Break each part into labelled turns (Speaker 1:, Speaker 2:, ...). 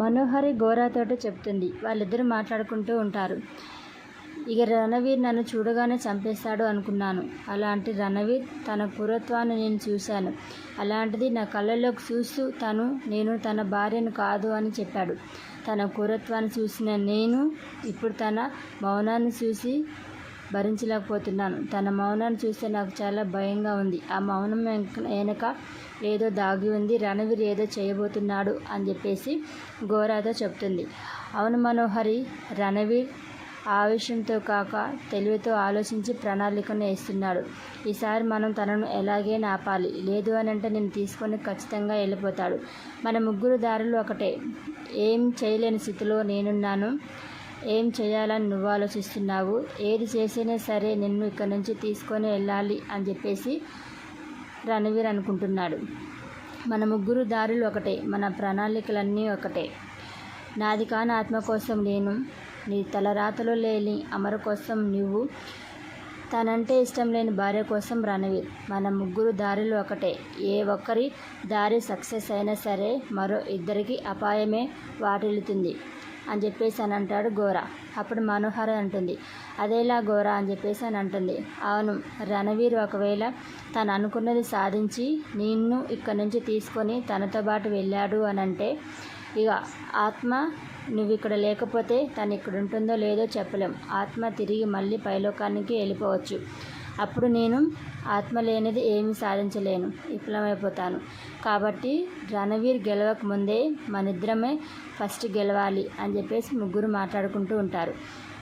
Speaker 1: మనోహరి గోరాతోటి చెప్తుంది. వాళ్ళిద్దరూ మాట్లాడుకుంటూ ఉంటారు. ఇక రణవీర్ నన్ను చూడగానే చంపేస్తాడు అనుకున్నాను. అలాంటి రణవీర్ తన పురత్వాన్ని నేను చూశాను. అలాంటిది నా కళ్ళలోకి చూస్తూ తను నేను తన భార్యను కాదు అని చెప్పాడు. తన కురత్వాన్ని చూసిన నేను ఇప్పుడు తన మౌనాన్ని చూసి భరించలేకపోతున్నాను. తన మౌనాన్ని చూస్తే నాకు చాలా భయంగా ఉంది. ఆ మౌనం వెనక- వెనక ఏదో దాగి ఉంది. రణవీర్ ఏదో చేయబోతున్నాడు అని చెప్పేసి గోరాతో చెప్తుంది. అవును మనోహరి రణవీర్ ఆవేశంతో కాక తెలివితో ఆలోచించి ప్రణాళికను వేస్తున్నాడు. ఈసారి మనం తనను ఎలాగే ఆపాలి లేదు అని అంటే నేను తీసుకొని ఖచ్చితంగా వెళ్ళిపోతాడు. మన ముగ్గురు దారులు ఒకటే. ఏం చేయలేని స్థితిలో నేనున్నాను. ఏం చేయాలని నువ్వు ఆలోచిస్తున్నావు? ఏది చేసినా సరే నిన్ను ఇక్కడి నుంచి తీసుకొని వెళ్ళాలి అని చెప్పేసి రణవీర్ అనుకుంటున్నాడు. మన ముగ్గురు దారులు ఒకటే మన ప్రణాళికలన్నీ ఒకటే. నాది కాని ఆత్మ కోసం నేను నీ తలరాతలో లేని అమర కోసం నువ్వు తనంటే ఇష్టం లేని భార్య కోసం రణవీర్. మన ముగ్గురు దారిలో ఒకటే. ఏ ఒక్కరి దారి సక్సెస్ అయినా సరే మరో ఇద్దరికి అపాయమే వాటిల్లుతుంది. అని చెప్పేసి అని అంటాడు గోర అప్పుడు మనోహర అంటుంది అదేలా గోర అని చెప్పేసి అని అంటుంది. అవును రణవీర్ ఒకవేళ తను అనుకున్నది సాధించి నిన్ను ఇక్కడి నుంచి తీసుకొని తనతో పాటు వెళ్ళాడు అని అంటే ఇక ఆత్మ నువ్వు ఇక్కడ లేకపోతే తను ఇక్కడ ఉంటుందో లేదో చెప్పలేం. ఆత్మ తిరిగి మళ్ళీ పైలోకానికి వెళ్ళిపోవచ్చు. అప్పుడు నేను ఆత్మ లేనిది ఏమీ సాధించలేను విఫలమైపోతాను. కాబట్టి రణవీర్ గెలవక ముందే మనిద్దరమే ఫస్ట్ గెలవాలి అని చెప్పేసి ముగ్గురు మాట్లాడుకుంటూ ఉంటారు.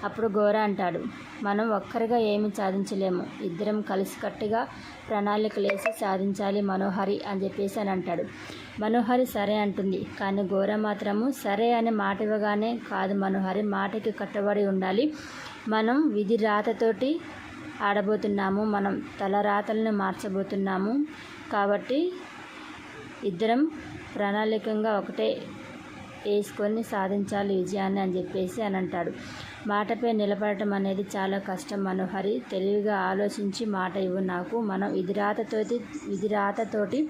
Speaker 1: అప్పుడు ఘోర అంటాడు మనం ఒక్కరిగా ఏమి సాధించలేము ఇద్దరం కలిసికట్టుగా ప్రణాళికలేసి సాధించాలి మనోహరి అని చెప్పేసి అని అంటాడు. మనోహరి సరే అంటుంది కానీ ఘోర మాత్రము సరే అనే మాట ఇవ్వగానే కాదు మనోహరి మాటకి కట్టుబడి ఉండాలి. మనం విధి రాతతోటి ఆడబోతున్నాము. మనం తలరాతలను మార్చబోతున్నాము. కాబట్టి ఇద్దరం ప్రణాళికంగా ఒకటే వేసుకొని సాధించాలి విజయాన్ని అని చెప్పేసి అని అంటాడు. మాటపై నిలబడటం అనేది చాలా కష్టం మనోహరి తెలివిగా ఆలోచించి మాట ఇవ్వు నాకు. మనం విధిరాతతోటి విధిరాతతోటి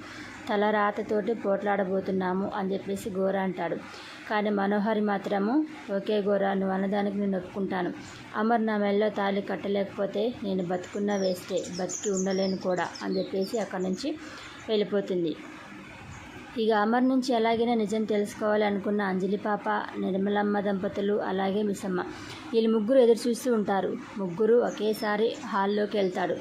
Speaker 1: తలరాతతోటి పోట్లాడబోతున్నాము అని చెప్పేసి గోర అంటాడు. కానీ మనోహరి మాత్రము ఓకే గోర నువ్వు అన్నదానికి నేను ఒప్పుకుంటాను. అమర్ నా మెల్లో తాళి కట్టలేకపోతే నేను బతుకున్న వేస్తే బతికి ఉండలేను కూడా అని చెప్పేసి అక్కడి నుంచి వెళ్ళిపోతుంది. ఇక అమర్ నుంచి ఎలాగైనా నిజం తెలుసుకోవాలి అనుకున్న అంజలి పాప నిర్మలమ్మ దంపతులు అలాగే మిస్సమ్మ వీళ్ళు ముగ్గురు ఎదురు చూస్తూ ఉంటారు. ముగ్గురు ఒకేసారి హాల్లోకి వెళ్తాడు.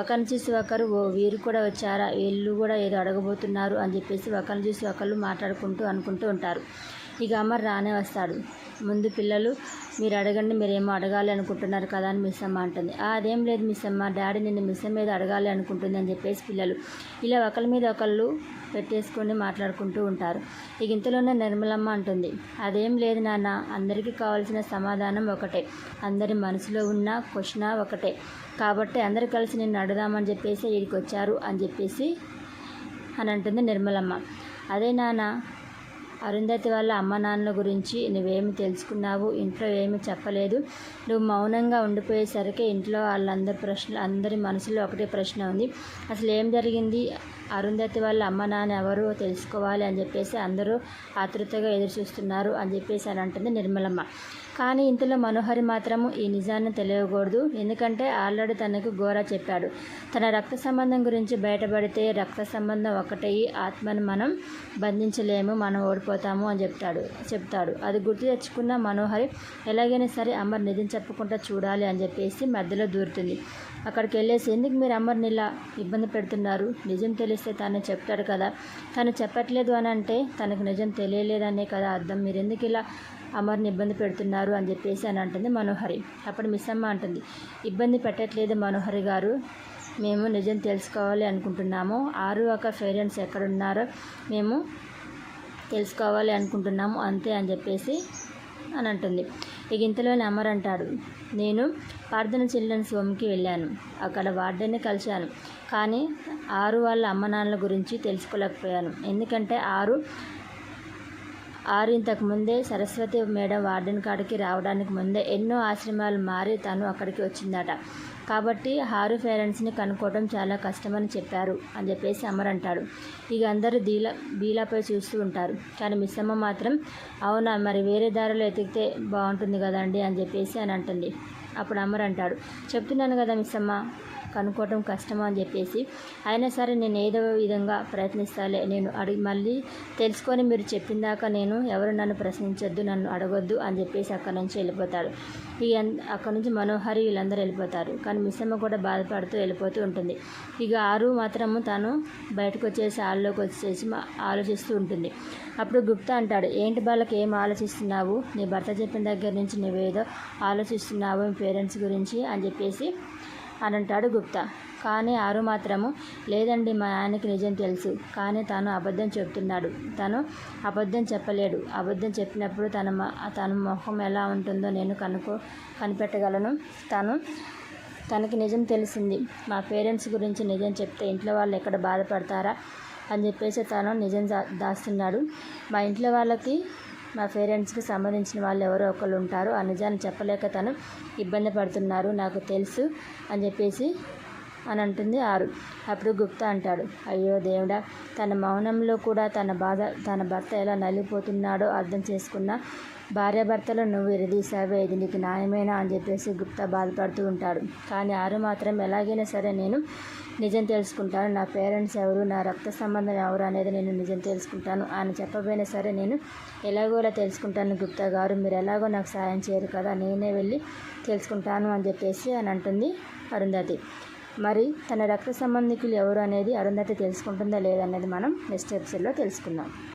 Speaker 1: ఒకరిని చూసి ఒకరు ఓ వీరు కూడా వచ్చారా? వీళ్ళు కూడా ఏదో అడగబోతున్నారు అని చెప్పేసి ఒకరిని చూసి ఒకళ్ళు మాట్లాడుకుంటూ అనుకుంటూ ఉంటారు. ఇక అమర్ రానే వస్తాడు. ముందు పిల్లలు మీరు అడగండి మీరేమో అడగాలి అనుకుంటున్నారు కదా అని మిస్ అమ్మ అంటుంది అదేం లేదు మిస్ అమ్మ డాడీ నిన్ను మిస్ మీద అడగాలి అనుకుంటుంది అని చెప్పేసి పిల్లలు ఇలా ఒకరి మీద ఒకళ్ళు పెట్టేసుకొని మాట్లాడుకుంటూ ఉంటారు. ఇక ఇంతలోనే నిర్మలమ్మ అంటుంది అదేం లేదు నాన్న అందరికీ కావాల్సిన సమాధానం ఒకటే. అందరి మనసులో ఉన్న క్వశ్చన్ ఒకటే. కాబట్టి అందరు కలిసి నిన్ను అడుగుదామని చెప్పేసి వీడికి వచ్చారు అని చెప్పేసి అని అంటుంది నిర్మలమ్మ. అదే నాన్న అరుంధతి వాళ్ళ అమ్మ నాన్నల గురించి నువ్వేమి తెలుసుకున్నావు? ఇంట్లో ఏమి చెప్పలేదు. నువ్వు మౌనంగా ఉండిపోయేసరికి ఇంట్లో వాళ్ళందరి ప్రశ్న అందరి మనసులో ఒకటే ప్రశ్న ఉంది. అసలు ఏం జరిగింది? అరుంధతి వాళ్ళ అమ్మ నాన్న ఎవరు తెలుసుకోవాలి అని చెప్పేసి అందరూ ఆతృతగా ఎదురు చూస్తున్నారు అని చెప్పేసి అని అంటుంది నిర్మలమ్మ. కానీ ఇంతలో మనోహరి మాత్రము ఈ నిజాన్ని తెలియకూడదు. ఎందుకంటే ఆల్రెడీ తనకు ఘోర చెప్పాడు. తన రక్త సంబంధం గురించి బయటపడితే రక్త సంబంధం ఒకటి ఆత్మను మనం బంధించలేము మనం ఓడిపోతాము అని చెప్తాడు చెప్తాడు. అది గుర్తు తెచ్చుకున్న మనోహరి ఎలాగైనా సరే అమర్ నిజం చెప్పకుండా చూడాలి అని చెప్పేసి మధ్యలో దూరుతుంది. అక్కడికి వెళ్ళేసి ఎందుకు మీరు అమర్ని ఇలా ఇబ్బంది పెడుతున్నారు? నిజం తెలిస్తే తను చెప్తాడు కదా. తను చెప్పట్లేదు అని అంటే తనకు నిజం తెలియలేదనే కదా అర్థం. మీరు ఎందుకు ఇలా అమర్ని ఇబ్బంది పెడుతున్నారు అని చెప్పేసి అని అంటుంది మనోహరి. అప్పుడు మిస్ అమ్మ అంటుంది ఇబ్బంది పెట్టట్లేదు మనోహరి గారు. మేము నిజం తెలుసుకోవాలి అనుకుంటున్నాము. ఆరు ఒక పేరెంట్స్ ఎక్కడున్నారో మేము తెలుసుకోవాలి అనుకుంటున్నాము. అంతే అని చెప్పేసి అని అంటుంది. ఇక ఇంతలోనే అమర్ అంటాడు నేను ప్రార్థన చెల్లెని స్వామికి వెళ్ళాను. అక్కడ వార్డెన్ని కలిశాను. కానీ ఆరు వాళ్ళ అమ్మ నాన్నల గురించి తెలుసుకోలేకపోయాను. ఎందుకంటే ఆరు ఆరు ఇంతకు ముందే సరస్వతి మేడం వార్డెన్ కాడికి రావడానికి ముందే ఎన్నో ఆశ్రమాలు మారి తను అక్కడికి వచ్చిందట. కాబట్టి హారు పేరెంట్స్ని కనుక్కోవడం చాలా కష్టమని చెప్పారు అని చెప్పేసి అమర్ అంటాడు. ఇక అందరూ దీల బీలాపై చూస్తూ ఉంటారు. కానీ మిస్సమ్మ మాత్రం అవునా మరి వేరే దారిలో ఎతికితే బాగుంటుంది కదండి అని చెప్పేసి అని అంటుంది. అప్పుడు అమర్ అంటాడు. చెప్తున్నాను కదా మిస్సమ్మ కనుక్కోవటం కష్టమా అని చెప్పేసి. అయినా సరే నేను ఏదో విధంగా ప్రయత్నిస్తాలే. నేను అడిగి మళ్ళీ తెలుసుకొని మీరు చెప్పిన దాకా నేను ఎవరు నన్ను ప్రశ్నించొద్దు నన్ను అడగొద్దు అని చెప్పేసి అక్కడి నుంచి వెళ్ళిపోతాడు. ఇక అక్కడి నుంచి మనోహరి వీళ్ళందరూ వెళ్ళిపోతారు. కానీ మిస్సమ్మ కూడా బాధపడుతూ వెళ్ళిపోతూ ఉంటుంది. ఇక ఆరు మాత్రము తను బయటకు వచ్చేసి ఆళ్ళలోకి వచ్చేసి ఆలోచిస్తూ ఉంటుంది. అప్పుడు గుప్తా అంటాడు ఏంటి వాళ్ళకి ఏం ఆలోచిస్తున్నావు? నీ భర్త చెప్పిన దగ్గర నుంచి నువ్వేదో ఆలోచిస్తున్నావు మీ పేరెంట్స్ గురించి అని చెప్పేసి అని అంటాడు గుప్తా. కానీ ఆరు మాత్రము లేదండి మా ఆయనకి నిజం తెలుసు. కానీ తాను అబద్ధం చెప్తున్నాడు. తను అబద్ధం చెప్పలేడు. అబద్ధం చెప్పినప్పుడు తన మ- తన మొహం ఎలా ఉంటుందో నేను కనుకో కనిపెట్టగలను. తను తనకి నిజం తెలిసింది. మా పేరెంట్స్ గురించి నిజం చెప్తే ఇంట్లో వాళ్ళు ఎక్కడ బాధపడతారా అని చెప్పేసి తను నిజం దా దాస్తున్నాడు. మా ఇంట్లో వాళ్ళకి మా పేరెంట్స్కి సంబంధించిన వాళ్ళు ఎవరో ఒకళ్ళు ఉంటారు. ఆ నిజాన్ని చెప్పలేక తను ఇబ్బంది పడుతున్నారు. నాకు తెలుసు అని చెప్పేసి అని అంటుంది ఆరు. అప్పుడు గుప్తా అంటాడు అయ్యో దేవుడా తన మౌనంలో కూడా తన బాధ తన భర్త ఎలా నలిగిపోతున్నాడో అర్థం చేసుకున్న భార్యాభర్తలను నువ్వు ఇది నీకు న్యాయమేనా? అని చెప్పేసి గుప్తా బాధపడుతూ ఉంటాడు. కానీ ఆరు మాత్రం ఎలాగైనా సరే నేను నిజం తెలుసుకుంటాను. నా పేరెంట్స్ ఎవరు నా రక్త సంబంధం ఎవరు అనేది నేను నిజం తెలుసుకుంటాను. ఆయన చెప్పబోయినా సరే నేను ఎలాగోలా తెలుసుకుంటాను గుప్తా గారు. మీరు ఎలాగో నాకు సాయం చేయరు కదా నేనే వెళ్ళి తెలుసుకుంటాను అని చెప్పేసి అని అంటుంది అరుంధతి. మరి తన రక్త సంబంధికులు ఎవరు అనేది అరుంధతి తెలుసుకుంటుందా లేదనేది మనం నెక్స్ట్ ఎపిసోడ్లో తెలుసుకుందాం.